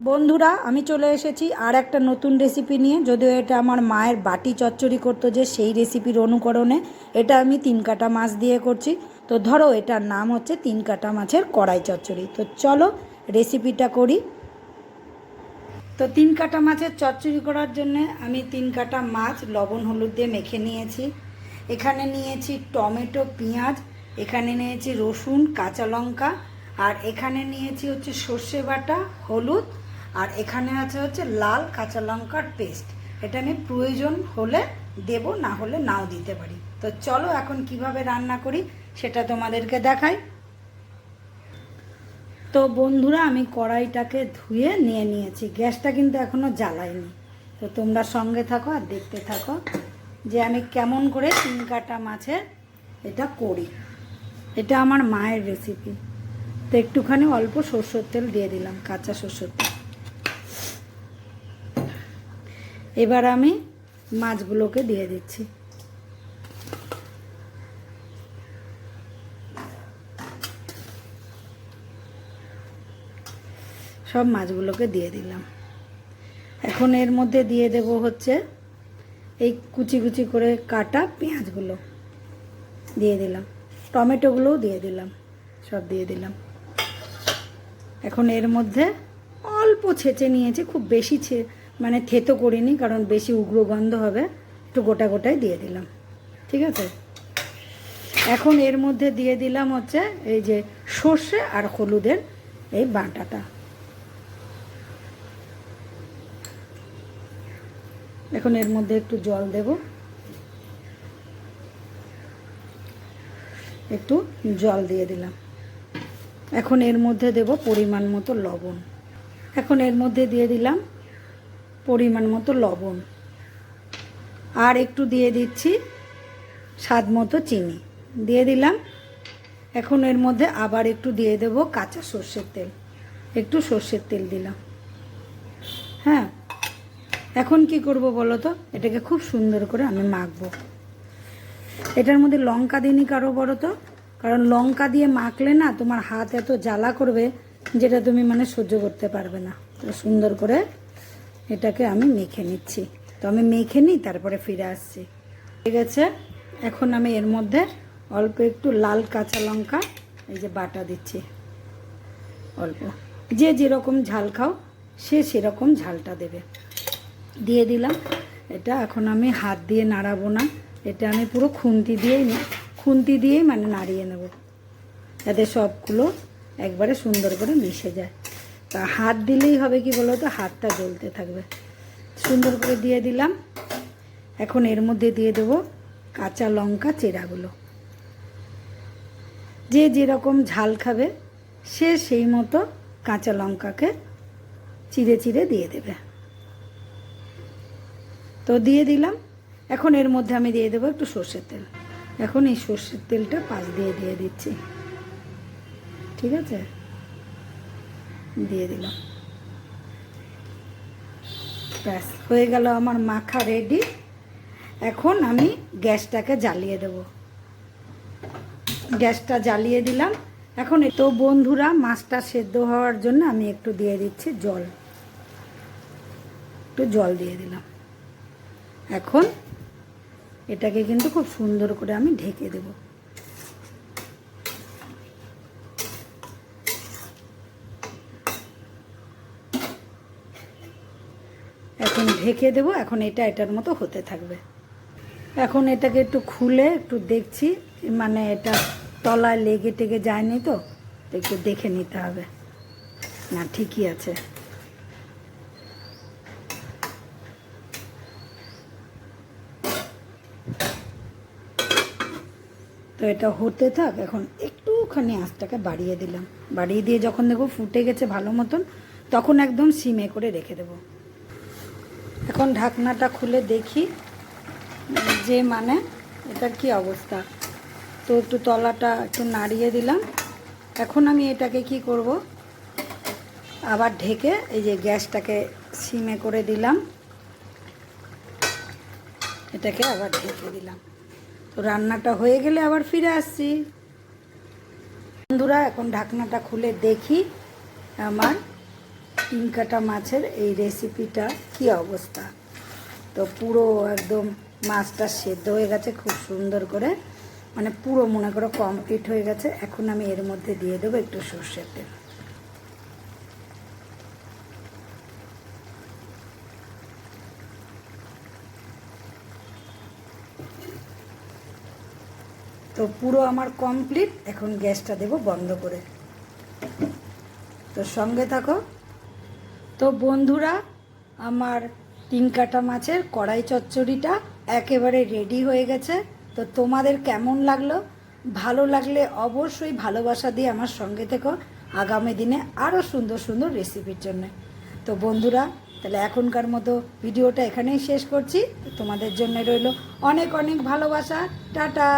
বন্ধুরা, আমি চলে এসেছি আর একটা নতুন রেসিপি নিয়ে। যদিও এটা আমার মায়ের বাটি চচ্চড়ি করতো যে, সেই রেসিপির অনুকরণে এটা আমি তিন কাটা মাছ দিয়ে করছি। তো ধরো, এটার নাম হচ্ছে তিন কাটা মাছের কড়াই চচ্চড়ি। তো চলো রেসিপিটা করি। তো তিন কাটা মাছের চচ্চড়ি করার জন্য আমি তিন কাটা মাছ লবণ, হলুদ দিয়ে মেখে নিয়েছি। এখানে নিয়েছি টমেটো, পেঁয়াজ, এখানে নিয়েছি রসুন, কাঁচা লঙ্কা, আর এখানে নিয়েছি হচ্ছে সর্ষে বাটা, হলুদ আর এখানে আছে হচ্ছে লাল কাঁচা লঙ্কার পেস্ট। এটা আমি প্রয়োজন হলে দেব, না হলে নাও দিতে পারি। তো চলো এখন কীভাবে রান্না করি সেটা তোমাদেরকে দেখাই। তো বন্ধুরা, আমি কড়াইটাকে ধুয়ে নিয়ে নিয়েছি। গ্যাসটা কিন্তু এখনও জ্বালাইনি। তো তোমরা সঙ্গে থাকো আর দেখতে থাকো যে আমি কেমন করে তিন কাটা মাছের এটা করি। এটা আমার মায়ের রেসিপি তো একটুখানি অল্প সর্ষের তেল দিয়ে দিলাম, কাঁচা সর্ষের তেল। এবার আমি মাছগুলোকে দিয়ে দিচ্ছি। সব মাছগুলোকে দিয়ে দিলাম। এখন এর মধ্যে দিয়ে দেব হচ্ছে এই কুচি কুচি করে কাটা পেঁয়াজগুলো। দিয়ে দিলাম। টমেটোগুলোও দিয়ে দিলাম। সব দিয়ে দিলাম। এখন এর মধ্যে অল্প ছেঁচে নিয়েছি, খুব বেশি ছে মানে থেতো করিনি, কারণ বেশি উগ্র গন্ধ হবে, একটু গোটা গোটাই দিয়ে দিলাম। ঠিক আছে? এখন এর মধ্যে দিয়ে দিলাম হচ্ছে এই যে সর্ষে আর হলুদের এই বাটাটা। এখন এর মধ্যে একটু জল দেব। একটু জল দিয়ে দিলাম। এখন এর মধ্যে দেব পরিমাণ মতো লবণ। এখন এর মধ্যে দিয়ে দিলাম পরিমাণ মতো লবণ। আর একটু দিয়ে দিচ্ছি স্বাদ মতো চিনি। দিয়ে দিলাম। এখন এর মধ্যে আবার একটু দিয়ে দেব কাঁচা সর্ষের তেল। একটু সর্ষের তেল দিলাম। হ্যাঁ এখন কি করব বলো তো? এটাকে খুব সুন্দর করে আমি মাখবো। এটার মধ্যে লঙ্কা দিইনি কারও বড় তো? কারণ লঙ্কা দিয়ে মাখলে না তোমার হাত এত জ্বালা করবে যেটা তুমি মানে সহ্য করতে পারবে না। সুন্দর করে এটাকে আমি মেখে নিচ্ছি। তো আমি মেখে নিই, তারপরে ফিরে আসছি। ঠিক আছে এখন আমি এর মধ্যে অল্প একটু লাল কাঁচা লঙ্কা, এই যে বাটা দিচ্ছি। অল্প। যে যেরকম ঝাল খাও, সে সেরকম ঝালটা দেবে। দিয়ে দিলাম। এটা এখন আমি হাত দিয়ে নাড়াবো না। এটা আমি পুরো খুন্তি দিয়েই খুন্তি দিয়েই মানে নাড়িয়ে নেব। যাতে সবগুলো একবারে সুন্দর করে মিশে যায়। তা হাত দিলেই হবে কি বলো তো? হাতটা জ্বলতে থাকবে। সুন্দর করে দিয়ে দিলাম। এখন এর মধ্যে দিয়ে দেব কাঁচা লঙ্কা চেরাগুলো। যে যেরকম ঝাল খাবে, সে সেই মতো কাঁচা লঙ্কাকে চিড়ে চিড়ে দিয়ে দেবে। তো দিয়ে দিলাম। এখন এর মধ্যে আমি দিয়ে দেবো একটু সর্ষের তেল। এখন এই সর্ষের তেলটা পাশ দিয়ে দিয়ে দিচ্ছি। ঠিক আছে? দিয়ে দিলাম। ব্যাস, হয়ে গেল আমার মাখা রেডি এখন আমি গ্যাসটাকে জ্বালিয়ে দেব। গ্যাসটা জ্বালিয়ে দিলাম। এখন তো বন্ধুরা, মাছটা সেদ্ধ হওয়ার জন্য আমি একটু দিয়ে দিচ্ছি জল। একটু জল দিয়ে দিলাম। এখন এটাকে কিন্তু খুব সুন্দর করে আমি ঢেকে দেব। এখন ঢেকে দেব, এখন এটা এটার মতো হতে থাকবে। এখন এটাকে একটু খুলে একটু দেখছি মানে এটা তলায় লেগে টেগে যায়নি তো একটু দেখে নিতে হবে। না, ঠিকই আছে। তো এটা হতে থাক, এখন একটুখানি আঁচটাকে বাড়িয়ে দিলাম। বাড়িয়ে দিয়ে যখন দেখব ফুটে গেছে ভালো মতন, তখন একদম সিমে করে রেখে দেব। এখন ঢাকনাটা খুলে দেখি যে মানে এটার কি অবস্থা। তো একটু তলাটা একটু নাড়িয়ে দিলাম। এখন আমি এটাকে কি করব? আবার ঢেকে এই যে গ্যাসটাকে সিমে করে দিলাম। এটাকে আবার ঢেকে দিলাম। তো রান্নাটা হয়ে গেলে আবার ফিরে আসছি। বন্ধুরা, এখন ঢাকনাটা খুলে দেখি আমার তিন কাটা মাছের এই রেসিপিটা কি অবস্থা? তো পুরো একদম মাছটা সেদ্ধ হয়ে গেছে, খুব সুন্দর করে। মানে পুরো মনে করো কমপ্লিট হয়ে গেছে। এখন আমি এর মধ্যে দিয়ে দেবো একটু সর্ষের তেল। তো পুরো আমার কমপ্লিট এখন গ্যাসটা দেব বন্ধ করে। তো সঙ্গে থাকো। তো বন্ধুরা, আমার তিন কাটা মাছের কড়াই চচ্চড়িটা একেবারে রেডি হয়ে গেছে। তো তোমাদের কেমন লাগল? ভালো লাগলে অবশ্যই ভালোবাসা দিয়ে আমার সঙ্গে থেকো আগামী দিনে আরও সুন্দর সুন্দর রেসিপির জন্য। তো বন্ধুরা, তাহলে এখনকার মতো ভিডিওটা এখানেই শেষ করছি। তোমাদের জন্য রইল অনেক অনেক ভালোবাসা। টাটা!